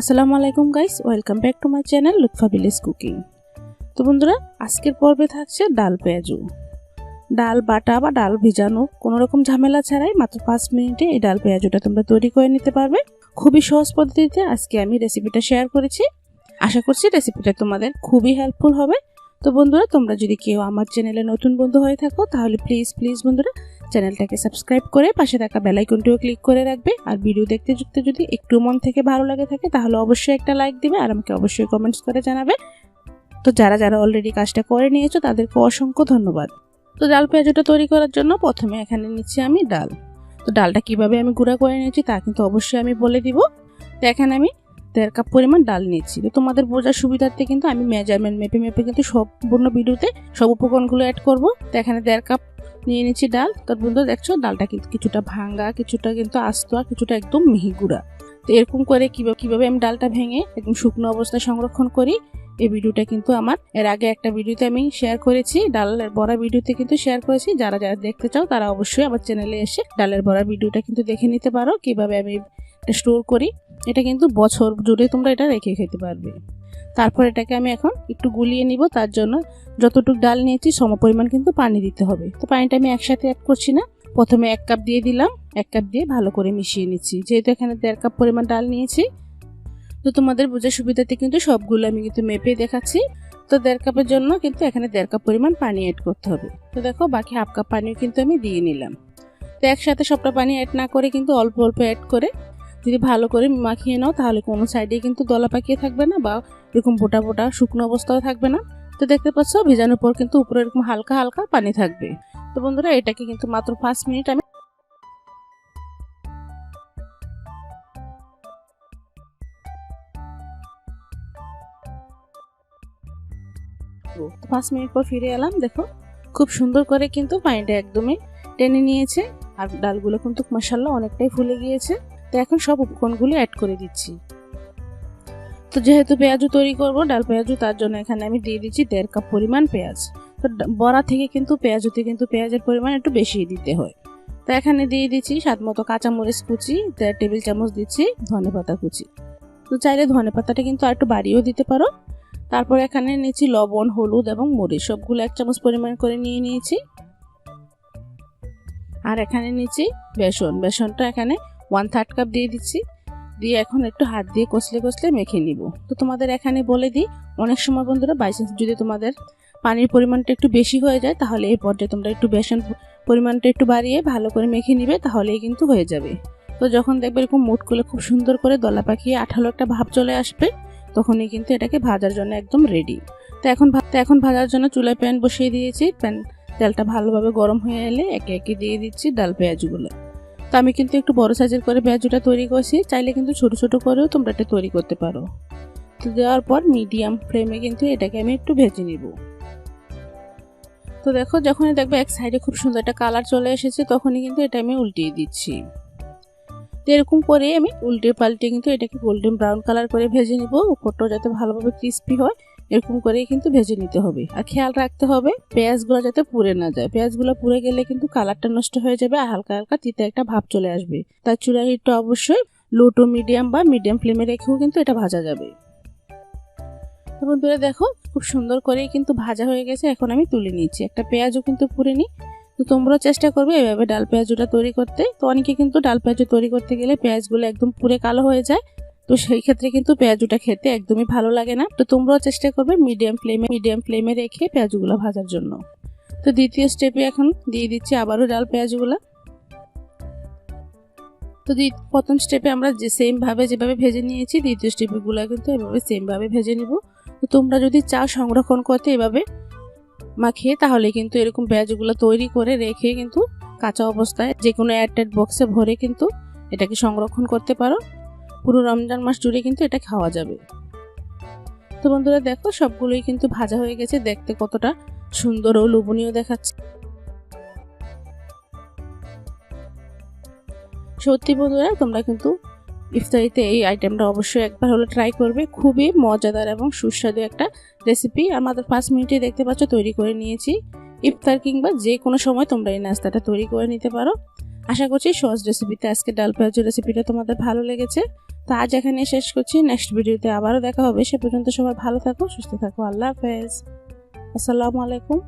আসসালামু আলাইকুম guys, welcome back to my channel Lutfa village cooking. তো বন্ধুরা, আজকের পর্বে থাকছে ডাল পেঁয়াজু। ডাল, বাটা বা ডাল ভিজানো, কোনো রকম ঝামেলা ছাড়াই মাত্র পাঁচ মিনিটে এই ডাল পেঁয়াজুটা তোমরা তৈরি করে নিতে পারবে। খুবই সহজ পদ্ধতিতে আজকে আমি রেসিপিটা শেয়ার করেছি। আশা করছি রেসিপিটা তোমাদের খুবই হেল্পফুল হবে। তো বন্ধুরা, তোমরা যদি কেউ আমার চ্যানেলে নতুন বন্ধু হয়ে থাকো, তাহলে প্লিজ প্লিজ বন্ধুরা চ্যানেলটাকে সাবস্ক্রাইব করে পাশে থাকা বেলাইকনটিও ক্লিক করে রাখবে। আর ভিডিও দেখতে যুক্তে যদি একটু মন থেকে ভালো লাগে থাকে, তাহলে অবশ্যই একটা লাইক দিবে আর আমাকে অবশ্যই কমেন্টস করে জানাবে। তো যারা যারা অলরেডি কাজটা করে নিয়েছো, তাদেরকে অসংখ্য ধন্যবাদ। তো ডাল পেঁয়াজটা তৈরি করার জন্য প্রথমে এখানে নিচ্ছি আমি ডাল। তো ডালটা কীভাবে আমি গুঁড়া করে নিয়েছি তা কিন্তু অবশ্যই আমি বলে দিব। তো এখানে আমি দেড় কাপ পরিমাণ ডাল নিয়েছি। তো তোমাদের বোঝার সুবিধার্থে কিন্তু আমি মেজারমেন্ট মেপে মেপে কিন্তু সম্পূর্ণ ভিডিওতে সব উপকরণগুলো অ্যাড করব। তো এখানে দেড় কাপ নিয়ে নিচ্ছি ডাল। তোর বন্ধু, দেখছ, ডালটা কিন্তু কিছুটা ভাঙ্গা কিছুটা কিন্তু আস্ত আর কিছুটা একদম মিহি গুঁড়া। তো এরকম করে কীভাবে কীভাবে আমি ডালটা ভেঙে একদম শুকনো অবস্থায় সংরক্ষণ করি, এই ভিডিওটা কিন্তু আমার। এর আগে একটা ভিডিওতে আমি শেয়ার করেছি ডালের বড়া ভিডিওতে কিন্তু শেয়ার করেছি। যারা যারা দেখতে চাও, তারা অবশ্যই আমার চ্যানেলে এসে ডালের বড়া ভিডিওটা কিন্তু দেখে নিতে পারো। কীভাবে আমি স্টোর করি এটা কিন্তু বছর জুড়ে তোমরা এটা রেখে খেতে পারবে। তারপর এটাকে আমি এখন একটু গুলিয়ে নিব, তার জন্য যতটুকু ডাল নিয়েছি সম পরিমাণ কিন্তু পানি দিতে হবে। তো পানিটা আমি একসাথে অ্যাড করছি না। প্রথমে এক কাপ দিয়ে দিলাম, এক কাপ দিয়ে ভালো করে মিশিয়ে নিচ্ছি। যেহেতু এখানে দেড় কাপ পরিমাণ ডাল নিয়েছি, তো তোমাদের বোঝার সুবিধাতে কিন্তু সবগুলো আমি কিন্তু মেপে দেখাচ্ছি। তো দেড় কাপের জন্য কিন্তু এখানে দেড় কাপ পরিমাণ পানি অ্যাড করতে হবে। তো দেখো, বাকি হাফ কাপ পানিও কিন্তু আমি দিয়ে নিলাম। তো একসাথে সবটা পানি অ্যাড না করে কিন্তু অল্প অল্প অ্যাড করে যদি ভালো করে মাখিয়ে নাও, তাহলে কোনো সাইডে কিন্তু দলা পাকিয়ে থাকবে না বা এরকম বোটা বোটা শুকনো অবস্থাও থাকবে না। তো দেখতে পাচ্ছ, ভেজানোর পর কিন্তু উপরে এরকম হালকা হালকা পানি থাকবে। তো বন্ধুরা, এটাকে কিন্তু মাত্র পাঁচ মিনিট আমি পাঁচ মিনিট পর ফিরে এলাম। দেখো, খুব সুন্দর করে কিন্তু পানিটা একদমই টেনে নিয়েছে। আর ডালগুলো কিন্তু মশাল্লা অনেকটাই ফুলে গিয়েছে। তো এখন সব উপকরণগুলো অ্যাড করে দিচ্ছি। তো যেহেতু পেঁয়াজু তৈরি করব, ডাল পেঁয়াজু তার জন্য এখানে আমি দিয়ে দিচ্ছি দেড় কাপ পরিমাণ পেঁয়াজ। তো বড়া থেকে কিন্তু পেঁয়াজুতে কিন্তু পেঁয়াজের পরিমাণ একটু বেশি দিতে হয়। তো এখানে দিয়ে দিচ্ছি স্বাদ মতো কাঁচামরিচ কুচি, দেড় টেবিল চামচ দিচ্ছি ধনে পাতা কুচি। তো চাইলে ধনে পাতাটা কিন্তু আর একটু বাড়িয়েও দিতে পারো। তারপর এখানে নিয়েছি লবণ, হলুদ এবং মরিচ। সবগুলো এক চামচ পরিমাণ করে নিয়ে নিয়েছি। আর এখানে নিয়েছি বেসন। বেসনটা এখানে ওয়ান থার্ড কাপ দিয়ে দিচ্ছি। দিয়ে এখন একটু হাত দিয়ে কষলে কষলে মেখে নিব। তো তোমাদের এখানে বলে দিই, অনেক সময় বন্ধুরা বাইচান্স যদি তোমাদের পানির পরিমাণটা একটু বেশি হয়ে যায়, তাহলে এই পর্যায়ে তোমরা একটু বেসন পরিমাণটা একটু বাড়িয়ে ভালো করে মেখে নিবে, তাহলেই কিন্তু হয়ে যাবে। তো যখন দেখবে এরকম মুট করলে খুব সুন্দর করে দলা পাকিয়ে আঠালো একটা ভাব চলে আসবে, তখনই কিন্তু এটাকে ভাজার জন্য একদম রেডি তো এখন তো এখন ভাজার জন্য চুলায় প্যান বসিয়ে দিয়েছি। প্যান তেলটা ভালোভাবে গরম হয়ে এলে একে একে দিয়ে দিচ্ছি ডাল পেঁয়াজগুলো। তো আমি কিন্তু একটু বড় সাইজের করে পেঁয়াজুটা তৈরি করছি। চাইলে কিন্তু ছোট ছোট করেও তোমরা এটা তৈরি করতে পারো। তো দেওয়ার পর মিডিয়াম ফ্লেমে কিন্তু এটাকে আমি একটু ভেজে নিব। তো দেখো, যখনই দেখবে এক সাইডে খুব সুন্দর একটা কালার চলে এসেছে, তখনই কিন্তু এটা আমি উল্টিয়ে দিচ্ছি। তো এরকম করে আমি উল্টে পাল্টে কিন্তু এটাকে গোল্ডেন ব্রাউন কালার করে ভেজে নিব। উপরটাও যাতে ভালোভাবে ক্রিস্পি হয়। এরকম করেই কিন্তু ভেজে নিতে হবে। আর খেয়াল রাখতে হবে, পেঁয়াজগুলো যাতে পুড়ে না যায়। পেঁয়াজগুলো পুড়ে গেলে কিন্তু কালারটা নষ্ট হয়ে যাবে আর হালকা হালকা তিতে একটা ভাব চলে আসবে। তার চুলার হিটটা অবশ্যই লো টু মিডিয়াম বা মিডিয়াম ফ্লেমে রেখেও কিন্তু এটা ভাজা যাবে। তো বন্ধুরা দেখো, খুব সুন্দর করেই কিন্তু ভাজা হয়ে গেছে, এখন আমি তুলে নিচ্ছি। একটা পেঁয়াজও কিন্তু পুড়ে নিই তো তোমরাও চেষ্টা করবে এভাবে ডাল পেঁয়াজটা তৈরি করতে। তো অনেকে কিন্তু ডাল পেঁয়াজ তৈরি করতে গেলে পেঁয়াজগুলো একদম পুরে কালো হয়ে যায়। তো সেই ক্ষেত্রে কিন্তু পেঁয়াজুটা খেতে একদমই ভালো লাগে না। তো তোমরাও চেষ্টা করবে মিডিয়াম ফ্লেমে মিডিয়াম ফ্লেমে রেখে পেঁয়াজগুলো ভাজার জন্য। তো দ্বিতীয় স্টেপে এখন দিয়ে দিচ্ছি আবারও ডাল পেঁয়াজগুলো। তো প্রথম স্টেপে আমরা যে সেমভাবে যেভাবে ভেজে নিয়েছি, দ্বিতীয় স্টেপেগুলো কিন্তু এভাবে সেমভাবে ভেজে নিব। তো তোমরা যদি চাও সংরক্ষণ করতে এভাবে মাখিয়ে, তাহলে কিন্তু এরকম পেঁয়াজগুলো তৈরি করে রেখে কিন্তু কাঁচা অবস্থায় যে কোনো এয়ারটাইট বক্সে ভরে কিন্তু এটাকে সংরক্ষণ করতে পারো। পুরো রমজান মাস জুড়ে কিন্তু এটা খাওয়া যাবে। তো বন্ধুরা দেখো, সবগুলোই কিন্তু ভাজা হয়ে গেছে। দেখতে কতটা সুন্দর ও লোভনীয় দেখাচ্ছে। সত্যি বন্ধুরা, তোমরা কিন্তু ইফতারিতে এই আইটেমটা অবশ্যই একবার হলে ট্রাই করবে। খুবই মজাদার এবং সুস্বাদু একটা রেসিপি আমাদের পাঁচ মিনিটে দেখতে পাচ্ছ, তৈরি করে নিয়েছি। ইফতার কিংবা যে কোনো সময় তোমরা এই নাস্তাটা তৈরি করে নিতে পারো। আশা করছি সহজ রেসিপিতে আজকে ডাল পেঁয়াজু রেসিপিটা তোমাদের ভালো লেগেছে। তো আজ এখানে শেষ করছি। নেক্সট ভিডিওতে আবারও দেখা হবে। সে পর্যন্ত সবাই ভালো থাকো, সুস্থ থাকো। আল্লাহ হাফেজ। আসসালামু আলাইকুম।